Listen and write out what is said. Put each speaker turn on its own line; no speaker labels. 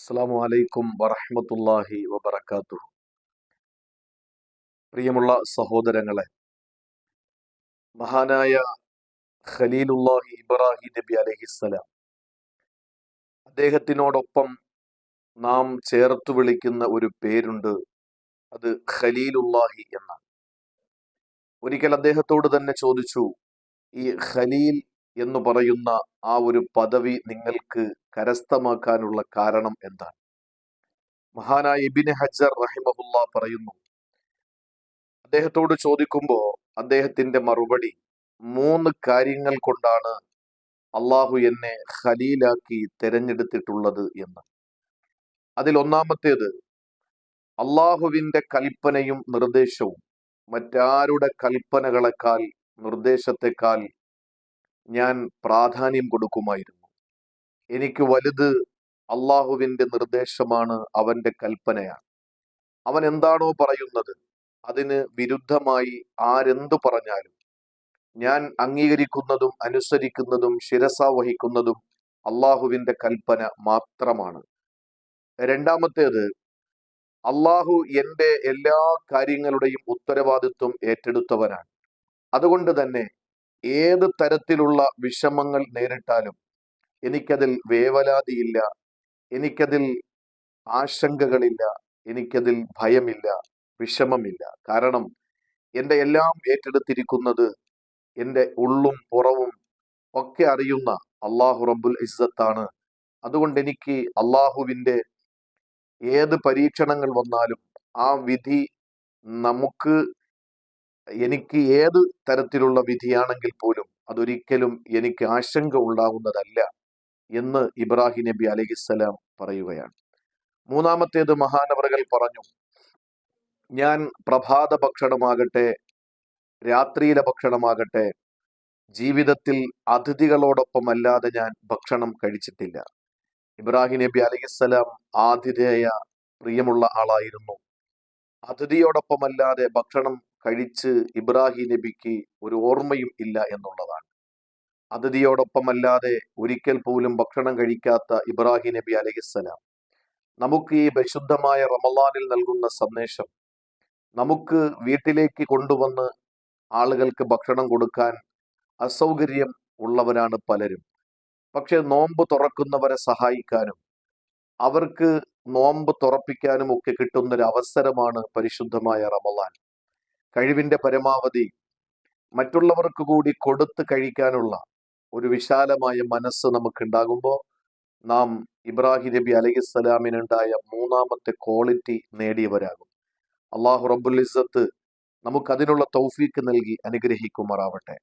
അസ്സാം വലൈക്കും വറഹമത്തല്ലാഹി വബർക്കാത്തു പ്രിയമുള്ള സഹോദരങ്ങളെ മഹാനായ ഖലീലുല്ലാഹി ഇബ്രാഹിം നബി അലഹിസ്സലാം. അദ്ദേഹത്തിനോടൊപ്പം നാം ചേർത്ത് വിളിക്കുന്ന ഒരു പേരുണ്ട് അത് ഖലീലുല്ലാഹി എന്നാണ്. ഒരിക്കൽ അദ്ദേഹത്തോട് തന്നെ ചോദിച്ചു ഈ ഖലീൽ എന്ന് പറയുന്ന ആ ഒരു പദവി നിങ്ങൾക്ക് കരസ്ഥമാക്കാനുള്ള കാരണം എന്താണ്? മഹാനായ ഇബിന് ഹജർ റഹിമഹുല്ല പറയുന്നു അദ്ദേഹത്തോട് ചോദിക്കുമ്പോൾ അദ്ദേഹത്തിന്റെ മറുപടി മൂന്ന് കാര്യങ്ങൾ കൊണ്ടാണ് അള്ളാഹു എന്നെ ഖലീലാക്കി തെരഞ്ഞെടുത്തിട്ടുള്ളത് എന്ന്. അതിൽ ഒന്നാമത്തേത് അള്ളാഹുവിന്റെ കൽപ്പനയും നിർദ്ദേശവും മറ്റാരുടെ കൽപ്പനകളെക്കാൾ നിർദ്ദേശത്തെക്കാൾ ഞാൻ പ്രാധാന്യം കൊടുക്കുമായിരുന്നു. എനിക്ക് വലുത് അള്ളാഹുവിന്റെ നിർദ്ദേശമാണ് അവന്റെ കൽപ്പനയാണ്. അവൻ എന്താണോ പറയുന്നത് അതിന് വിരുദ്ധമായി ആരെന്തു പറഞ്ഞാലും. ഞാൻ അംഗീകരിക്കുന്നതും അനുസരിക്കുന്നതും ശിരസ വഹിക്കുന്നതും അള്ളാഹുവിന്റെ കൽപ്പന മാത്രമാണ്. രണ്ടാമത്തേത് അള്ളാഹു എന്റെ എല്ലാ കാര്യങ്ങളുടെയും ഉത്തരവാദിത്വം ഏറ്റെടുത്തവനാണ്. അതുകൊണ്ട് തന്നെ ഏത് തരത്തിലുള്ള വിഷമങ്ങൾ നേരിട്ടാലും എനിക്കതിൽ വേവലാതിയില്ല. എനിക്കതിൽ ആശങ്കകളില്ല. എനിക്കതിൽ ഭയമില്ല. വിഷമമില്ല. കാരണം എന്റെ എല്ലാം ഏറ്റെടുത്തിരിക്കുന്നത് എന്റെ ഉള്ളും പുറവും ഒക്കെ അറിയുന്ന അള്ളാഹു റബ്ബുൽ ഇസ്സത്താണ്. അതുകൊണ്ട് എനിക്ക് അള്ളാഹുവിന്റെ ഏത് പരീക്ഷണങ്ങൾ വന്നാലും ആ വിധി നമുക്ക് എനിക്ക് ഏത് തരത്തിലുള്ള വിധിയാണെങ്കിൽ പോലും അതൊരിക്കലും എനിക്ക് ആശങ്ക ഉണ്ടാകുന്നതല്ല എന്ന് ഇബ്രാഹിം നബി അലഹിസ്സലാം പറയുകയാണ്. മൂന്നാമത്തേത് മഹാനവറുകൾ പറഞ്ഞു ഞാൻ പ്രഭാത ഭക്ഷണമാകട്ടെ രാത്രിയിലെ ഭക്ഷണമാകട്ടെ ജീവിതത്തിൽ അതിഥികളോടൊപ്പമല്ലാതെ ഞാൻ ഭക്ഷണം കഴിച്ചിട്ടില്ല. ഇബ്രാഹിം നബി അലഹിസ്സലാം ആതിഥേയ പ്രിയമുള്ള ആളായിരുന്നു. അതിഥിയോടൊപ്പമല്ലാതെ ഭക്ഷണം കഴിച്ച് ഇബ്രാഹിം നബിക്ക് ഒരു ഓർമ്മയും ഇല്ല എന്നുള്ളതാണ്. അതിഥിയോടൊപ്പമല്ലാതെ ഒരിക്കൽ പോലും ഭക്ഷണം കഴിക്കാത്ത ഇബ്രാഹിം നബി അലഹിസ്സലാം. നമുക്ക് ഈ പരിശുദ്ധമായ റമലാനിൽ നൽകുന്ന സന്ദേശം നമുക്ക് വീട്ടിലേക്ക് കൊണ്ടുവന്ന് ആളുകൾക്ക് ഭക്ഷണം കൊടുക്കാൻ അസൗകര്യം ഉള്ളവരാണ് പലരും. പക്ഷെ നോമ്പ് തുറക്കുന്നവരെ സഹായിക്കാനും അവർക്ക് നോമ്പ് തുറപ്പിക്കാനും ഒക്കെ കിട്ടുന്നൊരു അവസരമാണ് പരിശുദ്ധമായ റമലാൻ കഴിവിന്റെ പരമാവധി മറ്റുള്ളവർക്ക് കൂടി കൊടുത്ത് കഴിക്കാനുള്ള ഒരു വിശാലമായ മനസ്സ് നമുക്കുണ്ടാകുമ്പോൾ നാം ഇബ്രാഹിം നബി അലഹിസ്സലാമിനുണ്ടായ മൂന്നാമത്തെ ക്വാളിറ്റി നേടിയവരാകും. അള്ളാഹു റബ്ബുൽ ഇസ്സത്ത് നമുക്കതിനുള്ള തൗഫീക്ക് നൽകി അനുഗ്രഹിക്കുമാറാവട്ടെ.